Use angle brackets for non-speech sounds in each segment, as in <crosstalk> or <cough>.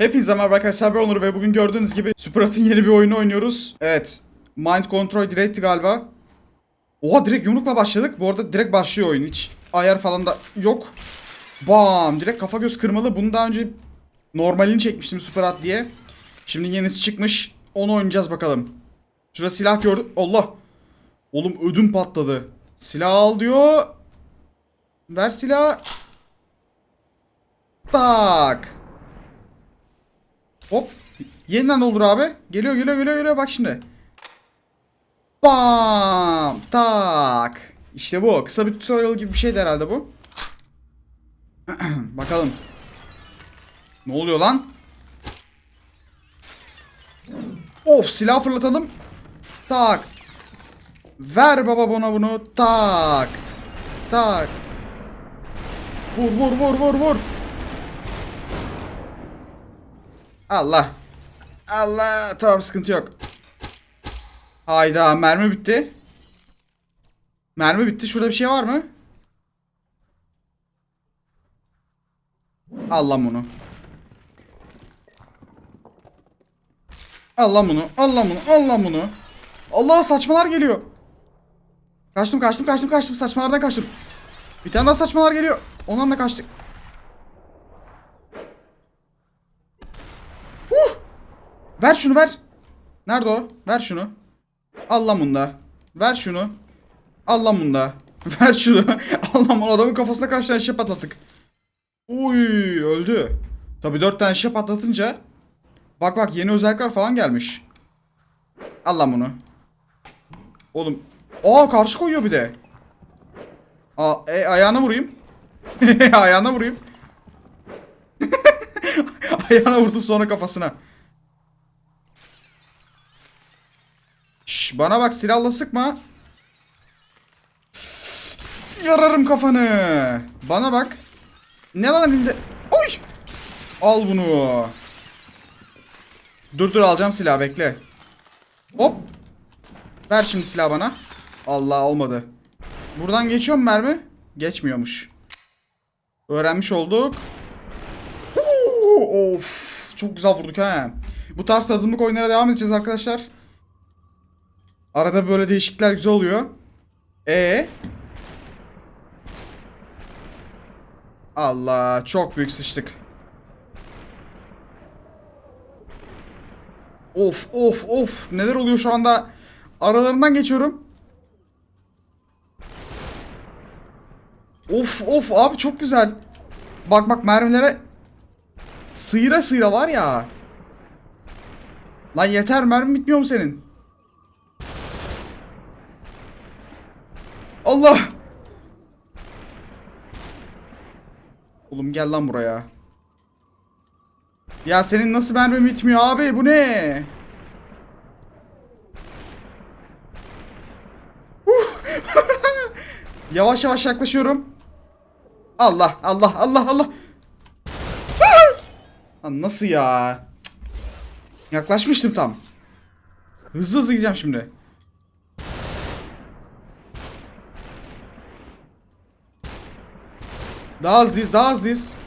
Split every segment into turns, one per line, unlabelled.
Hepinize merhaba arkadaşlar ben Onur ve bugün gördüğünüz gibi Superat'ın yeni bir oyunu oynuyoruz. Evet. Mind Control Direct'ti galiba. Oha direkt yumrukla başladık. Bu arada direkt başlıyor oyun. Hiç ayar falan da yok. Bam! Direkt kafa göz kırmalı. Bunu daha önce normalini çekmiştim Superat diye. Şimdi yenisi çıkmış. Onu oynayacağız bakalım. Şurada silah gördüm. Allah! Oğlum ödüm patladı. Silah al diyor. Ver silah. Tak. Hop. Yeniden olur abi. Geliyor geliyor geliyor geliyor bak şimdi. Bam. Tak. İşte bu. Kısa bir tutorial gibi bir şeydi herhalde bu. <clears throat> Bakalım. Ne oluyor lan? Of silah fırlatalım. Tak. Ver baba bana bunu. Tak. Tak. Vur vur vur vur vur. Allah. Allah. Tamam sıkıntı yok. Hayda mermi bitti. Mermi bitti. Şurada bir şey var mı? Al lan bunu. Al lan bunu. Al lan bunu. Al lan bunu. Allah saçmalar geliyor. Kaçtım kaçtım kaçtım kaçtım. Saçmalardan kaçtım. Bir tane daha saçmalar geliyor. Ondan da kaçtık. Huh! Ver şunu ver. Nerede o? Ver şunu. Al lan bunu da. Ver şunu. Al lan bunu da. <laughs> Ver şunu. Al lan bunu. Adamın kafasına kaç tane şey patlattık. Uy öldü. Tabi dört tane şey patlatınca. Bak bak yeni özellikler falan gelmiş. Al lan bunu. Oğlum. Aa karşı koyuyor bir de. Aa, e, ayağına vurayım. <laughs> ayağına vurayım. <laughs> ayağına vurdum sonra kafasına. Şş, bana bak silahla sıkma. Yararım kafanı. Bana bak. Ne lan elinde? Oy! Al bunu. Dur dur alacağım silahı bekle. Hop. Ver şimdi silahı bana. Allah olmadı. Buradan geçiyor mu mermi? Geçmiyormuş. Öğrenmiş olduk. Huu, Of, çok güzel vurduk ha. Bu tarz tadımlık oyunlara devam edeceğiz arkadaşlar. Arada böyle değişiklikler güzel oluyor. E Allah, çok büyük sıçtık. Of of of neler oluyor şu anda? Aralarından geçiyorum. Of of abi çok güzel. Bak bak mermilere sıyıra sıyıra var ya. Lan yeter mermi bitmiyor mu senin? Allah. Oğlum gel lan buraya. Ya senin nasıl mermi bitmiyor abi bu ne? Uh. <laughs> yavaş yavaş yaklaşıyorum. Allah Allah Allah Allah. Lan nasıl ya? Yaklaşmıştım tam. Hızlı hızlı gideceğim şimdi. Daha hızlıyız, daha hızlıyız.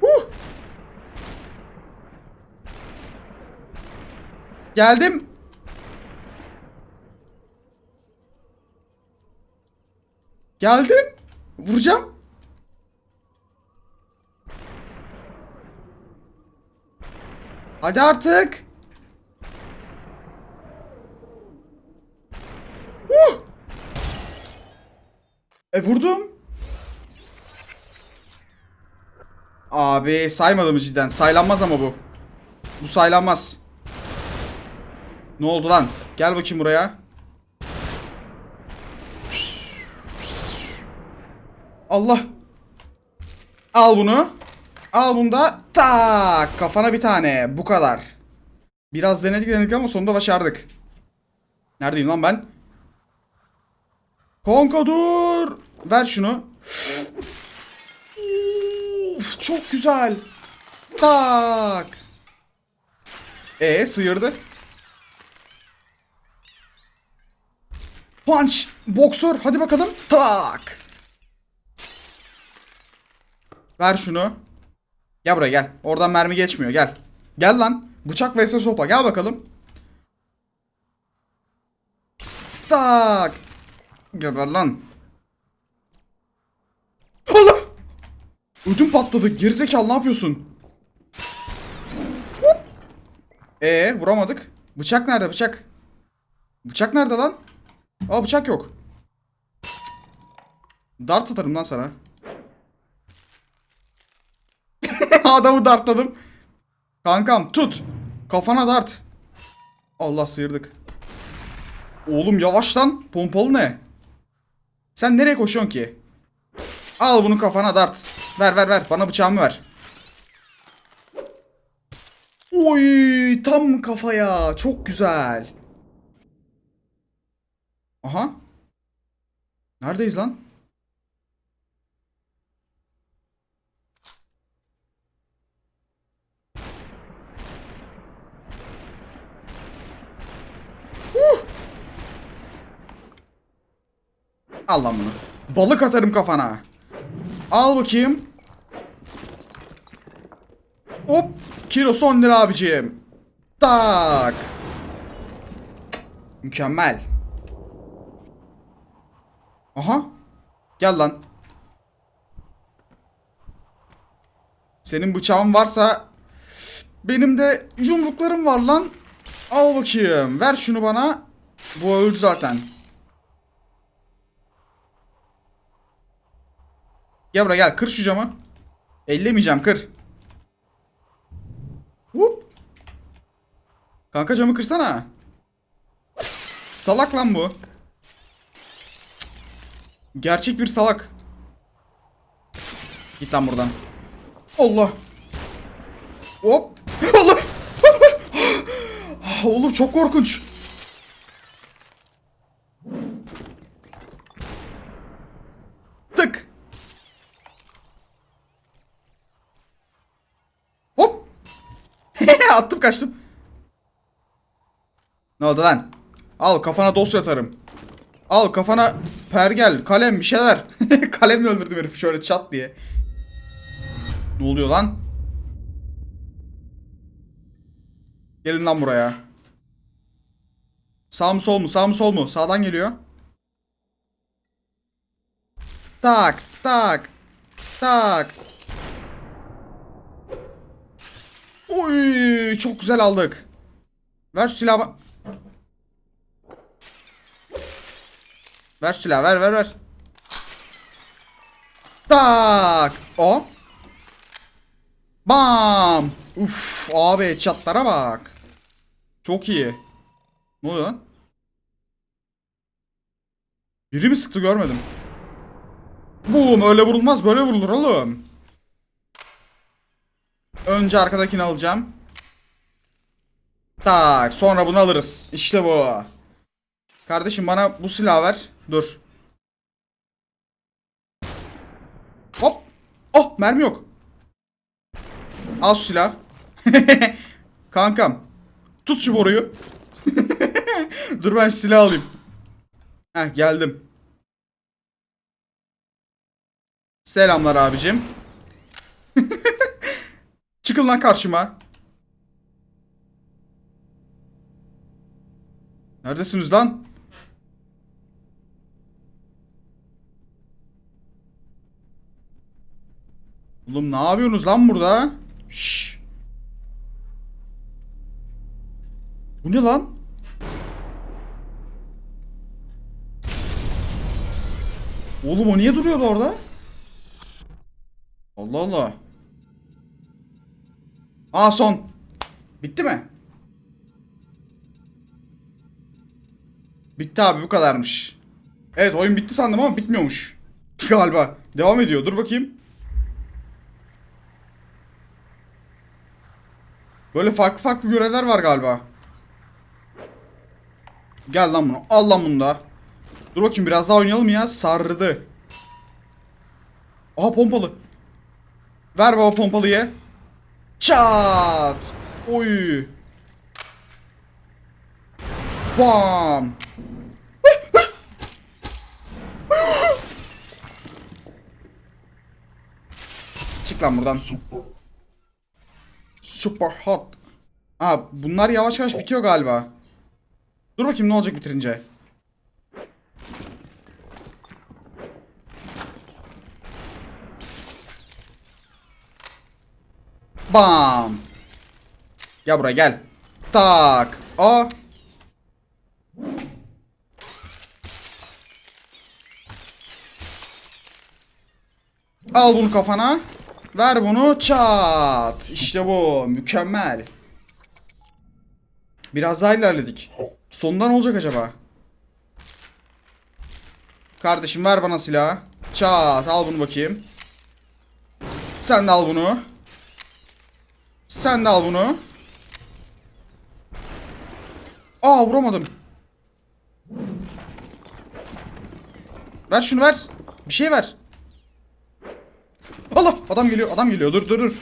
Huh! Geldim. Geldim. Vuracağım. Hadi artık. Uh! E vurdum. Abi saymadım cidden. Saylanmaz ama bu. Bu saylanmaz. Ne oldu lan? Gel bakayım buraya. Allah. Al bunu. Al bunu da. Tak. Kafana bir tane. Bu kadar. Biraz denedik denedik ama sonunda başardık. Neredeyim lan ben? Konka dur. Ver şunu. Uf, çok güzel. Tak. E sıyırdı. Punch. Boksör. Hadi bakalım. Tak. Ver şunu. Gel buraya gel. Oradan mermi geçmiyor gel. Gel lan. Bıçak vs sopa gel bakalım. Tak. Geber lan. Ödüm patladı. Gerizekalı ne yapıyorsun? Ee vuramadık. Bıçak nerede bıçak? Bıçak nerede lan? Aa bıçak yok. Dart atarım lan sana. <laughs> Adamı dartladım. Kankam tut. Kafana dart. Allah sıyırdık. Oğlum yavaş lan. Pompalı ne? Sen nereye koşuyorsun ki? Al bunu kafana dart. Ver ver ver. Bana bıçağımı ver. Oy tam kafaya. Çok güzel. Aha. Neredeyiz lan? Al lan bunu. Balık atarım kafana. Al bakayım. Hop. Kilo son lira abicim. Tak. Mükemmel. Aha. Gel lan. Senin bıçağın varsa benim de yumruklarım var lan. Al bakayım. Ver şunu bana. Bu öldü zaten. Gel buraya gel. Kır şu camı. Ellemeyeceğim kır. Hop. Kanka camı kırsana. Salak lan bu. Gerçek bir salak. Git lan buradan. Allah. Hop. Allah. Oğlum çok korkunç. Tık. Hop. <laughs> Attım kaçtım. Ne oldu lan? Al kafana dosya atarım. Al kafana pergel, kalem bir şeyler. <laughs> Kalemle öldürdüm herifi şöyle çat diye. Ne oluyor lan? Gelin lan buraya. Sağ mı sol mu? Sağ mı sol mu? Sağdan geliyor. Tak tak tak. Oy çok güzel aldık. Ver silahı. Ver şu silahı ver ver ver. Tak. O. Bam. Uf abi çatlara bak. Çok iyi. Ne oluyor lan? Biri mi sıktı görmedim. Boom öyle vurulmaz böyle vurulur oğlum. Önce arkadakini alacağım. Tak sonra bunu alırız. İşte bu. Kardeşim bana bu silahı ver. Dur. Hop. Oh mermi yok. Al şu silah. <laughs> Kankam. Tut şu boruyu. <laughs> Dur ben şu silahı alayım. Heh geldim. Selamlar abicim. <laughs> Çıkın lan karşıma. Neredesiniz lan? Oğlum ne yapıyorsunuz lan burada? Şşş. Bu ne lan? Oğlum o niye duruyordu orada? Allah Allah. Aa son. Bitti mi? Bitti abi bu kadarmış. Evet oyun bitti sandım ama bitmiyormuş. <laughs> Galiba. Devam ediyor. Dur bakayım. Böyle farklı farklı görevler var galiba. Gel lan bunu. Al lan bunu da. Dur bakayım biraz daha oynayalım ya. Sardı. Aha pompalı. Ver baba pompalıyı. Çat. Oy. Bam. Çık lan buradan. Super hot. Aa bunlar yavaş yavaş bitiyor galiba. Dur bakayım ne olacak bitirince. Bam. Gel buraya gel. Tak. Aa. Al bunu kafana. Ver bunu çat. İşte bu. Mükemmel. Biraz daha ilerledik. Sonunda olacak acaba? Kardeşim ver bana silahı. Çat al bunu bakayım. Sen de al bunu. Sen de al bunu. Aa vuramadım. Ver şunu ver. Bir şey ver. Allah adam geliyor adam geliyor dur dur dur.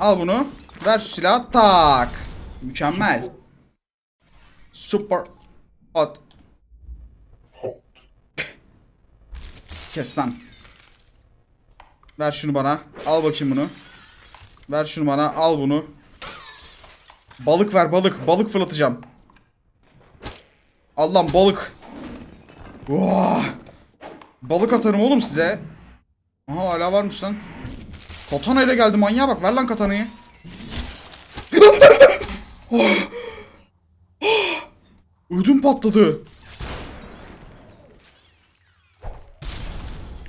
Al bunu. Ver şu silahı tak. Mükemmel. Super hot. Kes lan. Ver şunu bana. Al bakayım bunu. Ver şunu bana. Al bunu. Balık ver balık. Balık fırlatacağım. Allah'ım balık. Vah. Balık atarım oğlum size. Aha hala varmış lan. Katana ile geldi manyağa bak. Ver lan katanayı. <gasps> Ödüm patladı.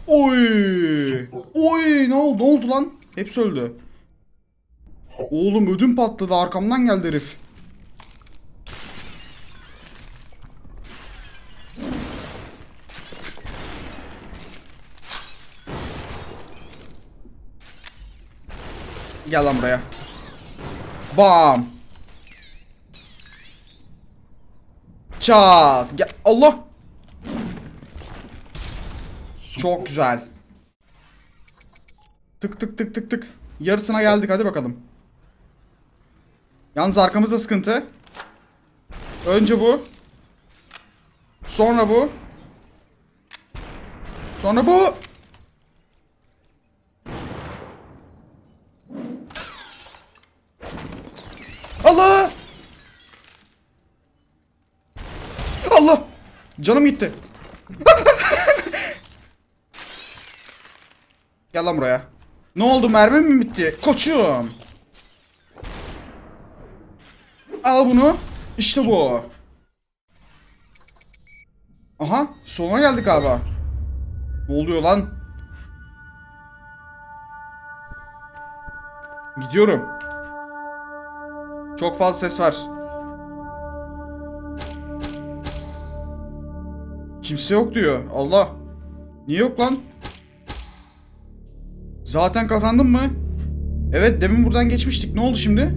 Oy. Oy ne oldu? Ne oldu lan? Hepsi öldü. Oğlum ödüm patladı. Arkamdan geldi herif. Gel lan buraya. Bam. Çat. Gel. Allah. Çok güzel. Tık tık tık tık tık. Yarısına geldik hadi bakalım. Yalnız arkamızda sıkıntı. Önce bu. Sonra bu. Sonra bu. Allah! Allah! Canım gitti. Gel lan buraya. Ne oldu mermi mi bitti? Koçum. Al bunu. İşte bu. Aha sonuna geldik abi. Ne oluyor lan? Gidiyorum. Çok fazla ses var. Kimse yok diyor. Allah. Niye yok lan? Zaten kazandın mı? Evet demin buradan geçmiştik. Ne oldu şimdi?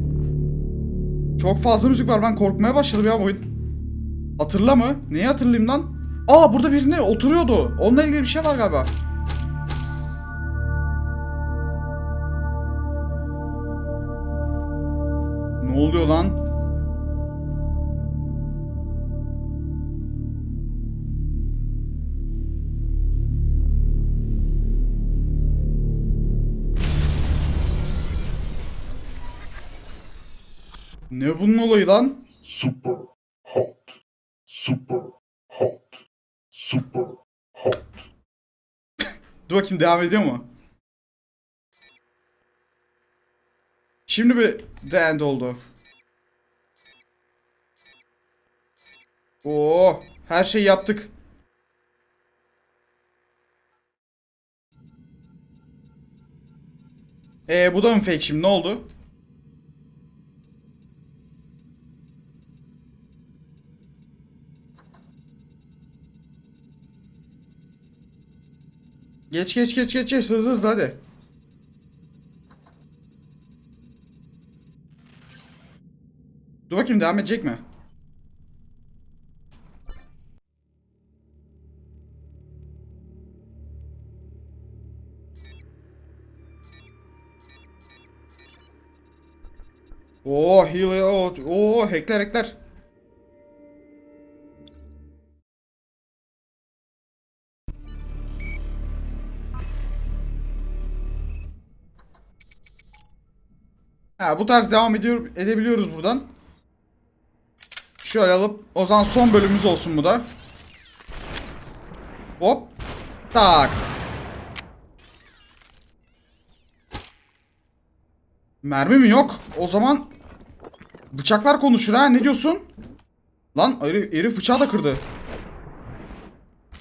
Çok fazla müzik var. Ben korkmaya başladım ya oyun. Hatırla mı? Neyi hatırlayayım lan? Aa burada birine oturuyordu. Onunla ilgili bir şey var galiba. Ne oluyor lan? Ne bunun olayı lan?
super hot, super hot, super hot.
Dur bakayım devam ediyor mu? Şimdi bir the end oldu. Oo, her şeyi yaptık. Ee bu da mı fake şimdi ne oldu? Geç geç geç geç geç hızlı hızlı hadi. bakayım devam edecek mi? Oo heal out. Oo hackler hackler. Ha, bu tarz devam ediyor edebiliyoruz buradan. Şöyle alıp o zaman son bölümümüz olsun bu da. Hop. Tak. Mermi mi yok? O zaman bıçaklar konuşur ha. Ne diyorsun? Lan herif, bıçağı da kırdı.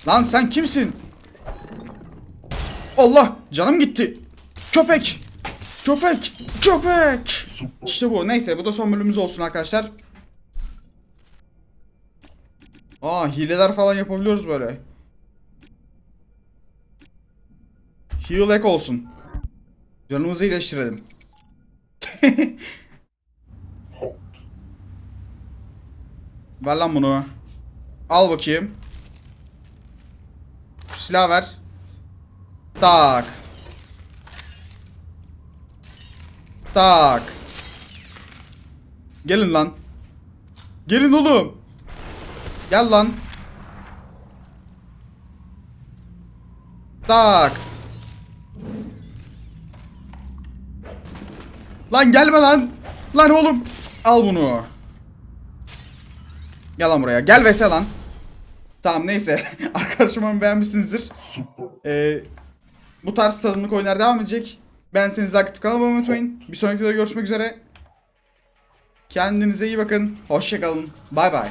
Lan sen kimsin? Allah canım gitti. Köpek. Köpek. Köpek. İşte bu. Neyse bu da son bölümümüz olsun arkadaşlar. Aa hileler falan yapabiliyoruz böyle. Heal ek olsun. Canımızı iyileştirelim. <laughs> ver lan bunu. Al bakayım. Şu silah ver. Tak. Tak. Gelin lan. Gelin oğlum. Gel lan. Tak. Lan gelme lan. Lan oğlum. Al bunu. Gel lan buraya. Gel vs lan. Tamam neyse. <laughs> Arkadaşım umarım beğenmişsinizdir. Ee, bu tarz tadımlık oyunlar devam edecek. Ben seni like atıp kanalıma abone olmayı unutmayın. Bir sonraki videoda görüşmek üzere. Kendinize iyi bakın. Hoşçakalın. Bay bay.